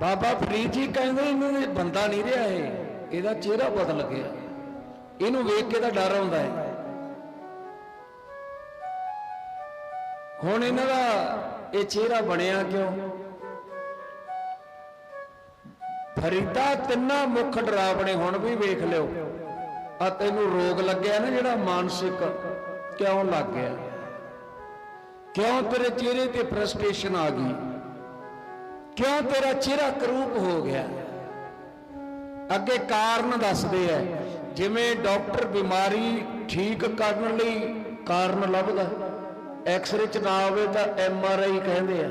ਬਾਬਾ ਫਰੀਦ ਜੀ ਕਹਿੰਦੇ ਇਹਨਾਂ ਦੇ ਬੰਦਾ ਨਹੀਂ ਰਿਹਾ ਇਹ, ਇਹਦਾ ਚਿਹਰਾ ਬਦਲ ਗਿਆ। ਇਹਨੂੰ ਵੇਖ ਕੇ ਤਾਂ ਡਰ ਆਉਂਦਾ ਹੈ। ਹੁਣ ਇਹਨਾਂ ਦਾ ਇਹ ਚਿਹਰਾ ਬਣਿਆ ਕਿਉਂ? ਫਰੀਦਾ ਤਿੰਨਾਂ ਮੁੱਖ ਡਰਾਵਣੇ ਹੁਣ ਵੀ ਵੇਖ ਲਿਓ। ਆ ਤੈਨੂੰ ਰੋਗ ਲੱਗਿਆ ਨਾ ਜਿਹੜਾ ਮਾਨਸਿਕ ਕਿਉਂ ਲੱਗ ਗਿਆ? ਕਿਉਂ ਤੇਰੇ ਚਿਹਰੇ ਤੇ ਫਰਸਟ੍ਰੇਸ਼ਨ ਆ ਗਈ? ਕਿਉਂ ਤੇਰਾ ਚਿਹਰਾ ਕਰੂਪ ਹੋ ਗਿਆ? ਅੱਗੇ ਕਾਰਨ ਦੱਸਦੇ ਐ ਜਿਵੇਂ ਡਾਕਟਰ ਬਿਮਾਰੀ ਠੀਕ ਕਰਨ ਲਈ ਕਾਰਨ ਲੱਭਦਾ। ਐਕਸ-ਰੇ ਚ ਨਾ ਆਵੇ ਤਾਂ ਐਮ ਆਰ ਆਈ ਕਹਿੰਦੇ ਆ।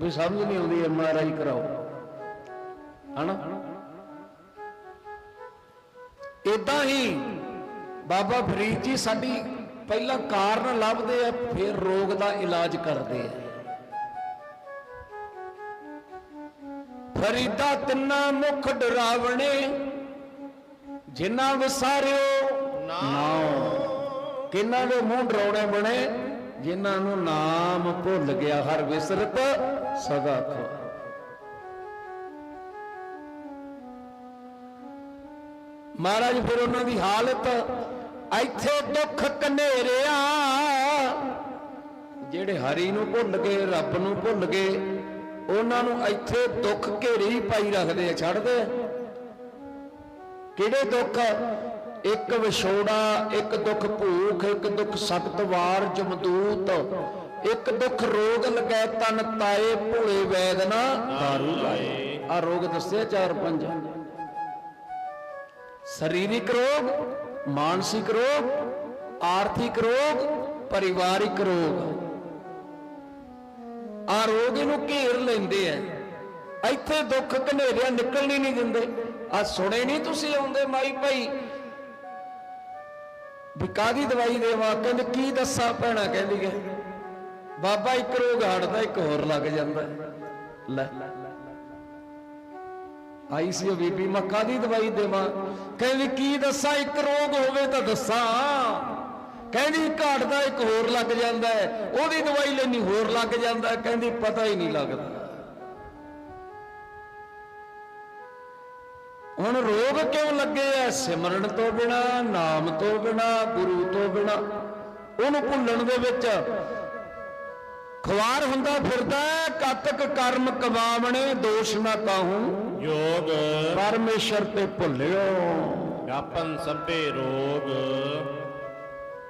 ਵੀ ਸਮਝ ਨਹੀਂ ਆਉਂਦੀ ਐਮ ਆਰ ਆਈ ਕਰਾਓ। ਹਨਾ? ਇਦਾਂ ਹੀ ਬਾਬਾ ਫਰੀਦ ਜੀ ਸਾਡੀ ਪਹਿਲਾਂ ਕਾਰਨ ਲੱਭਦੇ ਆ, ਫਿਰ ਰੋਗ ਦਾ ਇਲਾਜ ਕਰਦੇ ਆ। ਫਰੀਦਾ ਤਿੰਨਾਂ ਮੁਖ ਡਰਾਵਣੇ, ਜਿਨ੍ਹਾਂ ਵਿਸਾਰਿਓ ਨਾਮ ਕਿੰਨਾਂ ਦੇ ਮੂੰਹ ਡਰਾਉਣੇ ਬਣੇ, ਜਿਨ੍ਹਾਂ ਨੂੰ ਨਾਮ ਭੁੱਲ ਗਿਆ ਹਰ ਵਿਸਰਤ ਸਦਾ ਖੋ। ਮਹਾਰਾਜ, ਫਿਰ ਉਹਨਾਂ ਦੀ ਹਾਲਤ, ਇੱਥੇ ਦੁੱਖ ਕਨੇਰਿਆ ਜਿਹੜੇ ਹਰੀ ਨੂੰ ਭੁੱਲ ਗਏ, ਰੱਬ ਨੂੰ ਭੁੱਲ ਗਏ ਉਹਨਾਂ ਨੂੰ ਇੱਥੇ ਦੁੱਖ ਘੇਰੀ ਪਾਈ ਰੱਖਦੇ ਆ ਛੱਡਦੇ ਕਿਹੜੇ ਦੁੱਖ? ਇੱਕ ਵਿਛੋੜਾ ਇੱਕ ਦੁੱਖ ਭੂਖ ਇੱਕ ਦੁੱਖ ਸਖਤ ਵਾਰ ਜਮਦੂਤ ਇੱਕ ਦੁੱਖ ਰੋਗ ਲਗੈ ਤਨ ਤਾਏ ਭੋਲੇ ਵੈਦਨਾ। ਦਾਰੂ ਲਾਏ। ਆ ਰੋਗ ਦੱਸਿਆ ਚਾਰ ਪੰਜ ਸਰੀਰਿਕ ਰੋਗ ਮਾਨਸਿਕ ਰੋਗ ਆਰਥਿਕ ਰੋਗ ਪਰਿਵਾਰਿਕ ਰੋਗ। ਆ ਰੋਗ ਇਹਨੂੰ ਘੇਰ ਲੈਂਦੇ ਆ। ਇੱਥੇ ਦੁੱਖ ਘਨੇਰਿਆ ਨਿਕਲਣੀ ਨਹੀਂ ਦਿੰਦੇ। ਆ ਸੁਣੇ ਨਹੀਂ ਤੁਸੀਂ ਆਉਂਦੇ ਮਾਈ ਭਾਈ? ਵੀ ਕਾਦੀ ਦਵਾਈ ਦੇਵਾਂ? ਕਹਿੰਦੇ, ਕੀ ਦੱਸਾਂ ਭੈਣਾ? ਕਹਿੰਦੀ ਹੈ ਬਾਬਾ ਇੱਕ ਰੋਗ ਹਟਦਾ ਇੱਕ ਹੋਰ ਲੱਗ ਜਾਂਦਾ। ਲੈ। ਆਈ ਸੀ ਉਹ ਬੀਬੀ, ਮੈਂ ਕਾਦੀ ਦਵਾਈ ਦੇਵਾਂ? ਕਹਿੰਦੀ, ਕੀ ਦੱਸਾਂ? ਇੱਕ ਰੋਗ ਹੋਵੇ ਤਾਂ ਦੱਸਾਂ। ਕਹਿੰਦੀ ਘਾਟ ਦਾ ਇੱਕ ਹੋਰ ਲੱਗ ਜਾਂਦਾ ਹੈ ਉਹਦੀ ਦਵਾਈ ਲੈਣੀ ਹੋਰ ਲੱਗ ਜਾਂਦਾ ਹੈ ਕਹਿੰਦੀ ਪਤਾ ਹੀ ਨਹੀਂ ਲੱਗਦਾ। ਹੁਣ ਰੋਗ ਕਿਉਂ ਲੱਗੇ ਐ? ਸਿਮਰਨ ਤੋਂ ਬਿਨਾ ਨਾਮ ਤੋਂ ਬਿਨਾ ਗੁਰੂ ਤੋਂ ਬਿਨਾ। ਉਹਨੂੰ ਭੁੱਲਣ ਦੇ ਵਿੱਚ ਖਵਾਰ ਹੁੰਦਾ ਫਿਰਦਾ ਕਾਤਕ ਕਰਮ ਕਮਾਵਣੇ ਦੋਸ਼ ਨਾ ਕਾਹੂੰ ਯੋਗ। ਪਰਮੇਸ਼ਰ ਤੇ ਭੁੱਲਿਓ। ਵਿਆਪਨ ਸਭੇ ਰੋਗ।